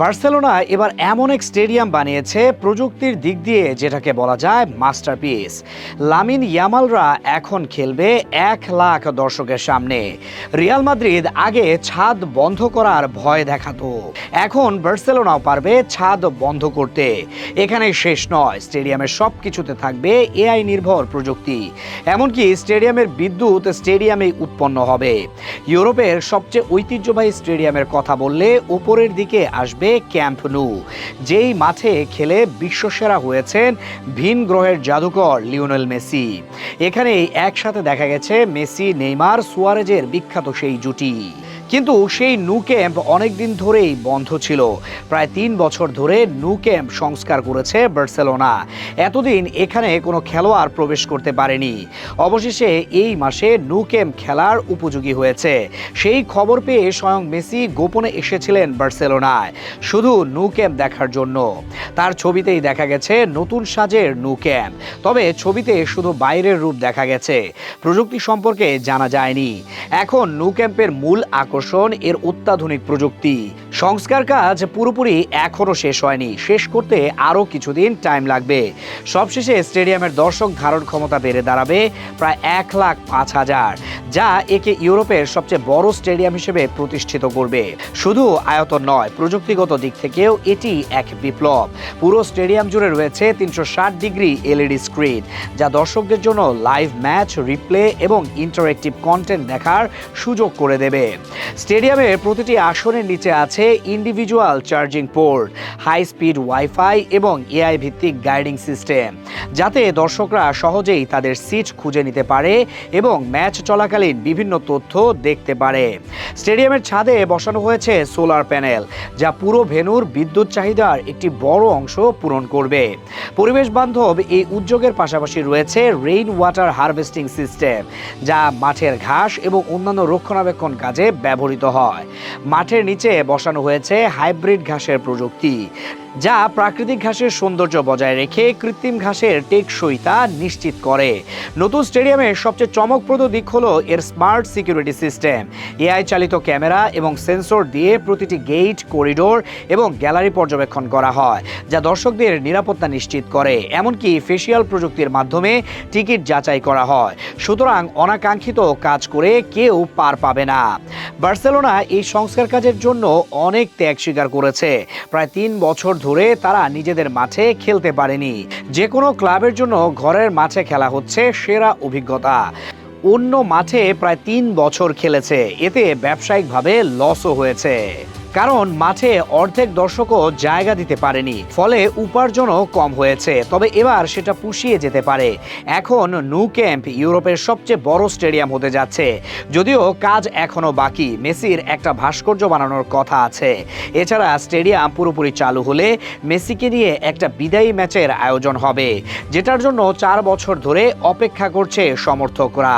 Barcelona এবার এমন এক স্টেডিয়াম বানিয়েছে প্রযুক্তির দিক দিয়ে যেটাকে বলা যায় মাস্টারপিস। লামিন ইয়ামালরা এখন খেলবে এক লাখ দর্শকের সামনে। রিয়াল মাদ্রিদ আগে ছাদ বন্ধ করার ভয় দেখাতো। এখন বার্সেলোনাও পারবে ছাদ বন্ধ করতে। এখানে শেষ নয়, স্টেডিয়ামের সব কিছুতে থাকবে এআই নির্ভর প্রযুক্তি। এমনকি স্টেডিয়ামের বিদ্যুৎ স্টেডিয়ামেই উৎপন্ন হবে। ইউরোপের সবচেয়ে ঐতিহ্যবাহী স্টেডিয়ামের কথা বললে উপরের দিকে আসবে ক্যাম্প নু। যেই মাঠে খেলে বিশ্বসেরা হয়েছেন ভিন গ্রহের জাদুকর লিওনেল মেসি। এখানে একসাথে দেখা গেছে মেসি, নেইমার, সুয়ারেজের বিখ্যাত সেই জুটি। কিন্তু সেই নু ক্যাম্প অনেকদিন ধরেই বন্ধ ছিল। প্রায় তিন বছর ধরে নু ক্যাম্প সংস্কার করেছে বার্সেলোনা। এতদিন এখানে কোনো খেলোয়াড় প্রবেশ করতে পারেনি। অবশেষে এই মাসে নু ক্যাম্প খেলার উপযোগী হয়েছে। সেই খবর পেয়ে স্বয়ং মেসি গোপনে এসেছিলেন বার্সেলোনায়। শুধু নু ক্যাম্প দেখার জন্য। তার ছবিতেই দেখা গেছে নতুন সাজের নু ক্যাম্প। তবে ছবিতে শুধু বাইরের রূপ দেখা গেছে। প্রযুক্তি সম্পর্কে জানা যায়নি। এখন নু ক্যাম্পের মূল আকর্ষণ এর অত্যাধুনিক প্রযুক্তি। সংস্কার কাজ পুরোপুরি এখনও শেষ হয়নি। শেষ করতে আরও কিছুদিন টাইম লাগবে। সবশেষে স্টেডিয়ামের দর্শক ধারণ ক্ষমতা বেড়ে দাঁড়াবে প্রায় এক লাখ পাঁচ হাজার। যা একে ইউরোপের সবচেয়ে বড় স্টেডিয়াম হিসেবে প্রতিষ্ঠিত করবে। শুধু আয়তন নয়, প্রযুক্তিগত দিক থেকেও এটি এক বিপ্লব। পুরো স্টেডিয়াম জুড়ে রয়েছে তিনশো ষাট ডিগ্রি এলইডি স্ক্রিন, যা দর্শকদের জন্য লাইভ ম্যাচ, রিপ্লে এবং ইন্টারেক্টিভ কন্টেন্ট দেখার সুযোগ করে দেবে। স্টেডিয়ামের প্রতিটি আসনের নিচে আছে individual charging port high speed WiFi এবং এআই ভিত্তিক গাইডিং সিস্টেম, যাতে দর্শকরা সহজেই তাদের সিট খুঁজে নিতে পারে এবং ম্যাচ চলাকালীন বিভিন্ন তথ্য দেখতে পারে। স্টেডিয়ামের ছাদে বসানো হয়েছে সোলার প্যানেল, যা পুরো ভেনুর বিদ্যুৎ চাহিদার একটি বড় অংশ পূরণ করবে। পরিবেশ বান্ধব এই উদ্যোগের পাশাপাশি রয়েছে রেইন ওয়াটার হারভেস্টিং সিস্টেম যা মাঠের ঘাস এবং অন্যান্য রক্ষণাবেক্ষণ কাজে ব্যবহৃত হয়। মাঠের নিচে বসানো হয়েছে হাইব্রিড ঘাসের প্রযুক্তি যা প্রাকৃতিক ঘাসের সৌন্দর্য বজায় রেখে কৃত্রিম ঘাসের টেকসইতা নিশ্চিত করে। নতুন স্টেডিয়ামের সবচেয়ে চমকপ্রদ দিক হলো এর স্মার্ট সিকিউরিটি সিস্টেম এআই চালিত ক্যামেরা এবং সেন্সর দিয়ে প্রতিটি গেট করিডোর এবং গ্যালারি পর্যবেক্ষণ করা হয়, যা দর্শকদের নিরাপত্তা নিশ্চিত করে। এমনকি ফেসিয়াল প্রযুক্তির মাধ্যমে টিকিট যাচাই করা হয়। সুতরাং অনাকাঙ্ক্ষিত কাজ করে কেউ পার পাবে না। বার্সেলোনা এই সংস্কার কাজের জন্য অনেক ত্যাগ স্বীকার করেছে। প্রায় তিন বছর ধরে তারা নিজেদের মাঠে খেলতে পারেনি। যে কোনো ক্লাবের জন্য ঘরের মাঠে খেলা হচ্ছে সেরা অভিজ্ঞতা। অন্য মাঠে প্রায় তিন বছর খেলেছে। এতে ব্যবসায়িকভাবে লসও হয়েছে। কারণ মাঠে অর্ধেক দর্শকও জায়গা দিতে পারেনি, ফলে উপার্জনও কম হয়েছে। তবে এবার সেটা পুষিয়ে যেতে পারে। এখন নু ক্যাম্প ইউরোপের সবচেয়ে বড় স্টেডিয়াম হতে যাচ্ছে। যদিও কাজ এখনও বাকি, মেসির একটা ভাস্কর্য বানানোর কথা আছে। এছাড়া স্টেডিয়াম পুরোপুরি চালু হলে মেসিকে নিয়ে একটা বিদায়ী ম্যাচের আয়োজন হবে, যেটার জন্য চার বছর ধরে অপেক্ষা করছে সমর্থকরা।